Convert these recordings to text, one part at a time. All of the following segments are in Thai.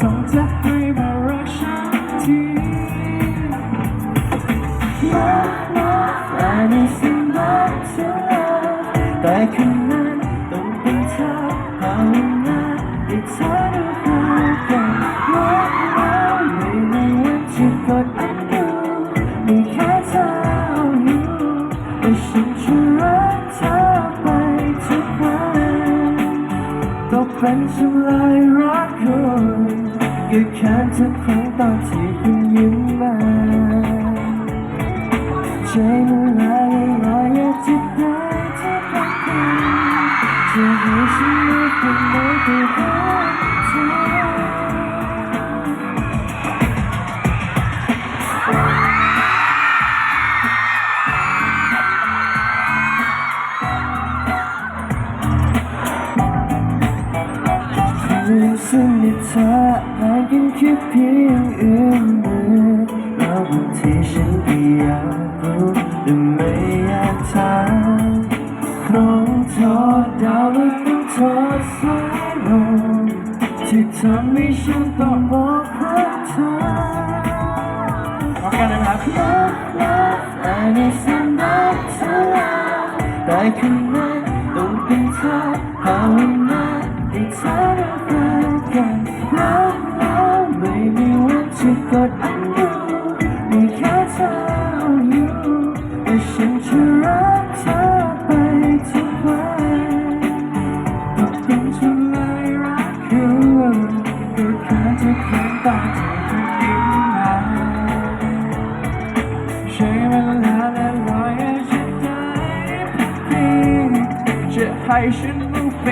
ส่งเธอให้มารักฉันทีมามาแต่ไม่สิ่งมาเธอแต่คืนนั้นต้องเป็นภาวนาให้เธอ กเป็นทำลายรักคุณก็แค่ทุกครั้งตอนที่คุณยิ้มมาใจมันลายลอยอยากจะได้ที่พักคุณจะให้ฉันไม่เรู้สึกในเธอหางกันแค่เพียงเอื้อมมือแล้วบางทีฉันก็อยากรู้แต่ไม่อยากถามคงโทษดาวและต้องโทษสายลมที่ทำให้ฉันต้องบอกรักเธอพร้อกันนะครับ Love, love, and it's enough to love แต่คืนนั้นต้องเป็นเธอภาวนา ให้เธอได้รักกันรักเราไม่มีวันจะกดอันดูมีแค่เธออยู่และฉันจะรักเธอไปทุกวันตกเป็นทำลยรักคุณก็แค่ทุกครั้งตอนที่คุณยิ้มมาใช้เวลาและรอยฉันได้พักพิงจะให้ฉันมุ่งไ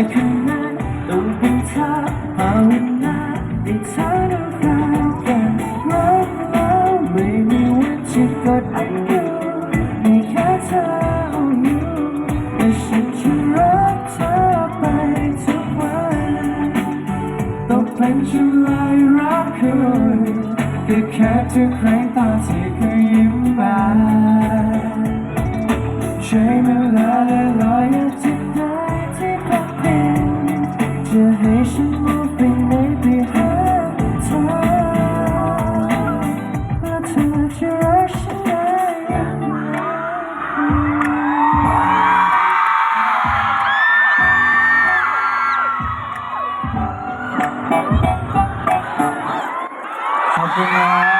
แต่คืนนั้นต้องเป็นเธอภาวนาให้เธอได้รักกันรักเราไม่มีวันจะกดอันดูมีแค่เธอเอาอยู่และฉันจะรักเธอไปทุกวันต้องเป็นฉันลายรักคุณก็แค่ทุกครั้งตอนที่เคยยิ้มมา ขอบคุณครับ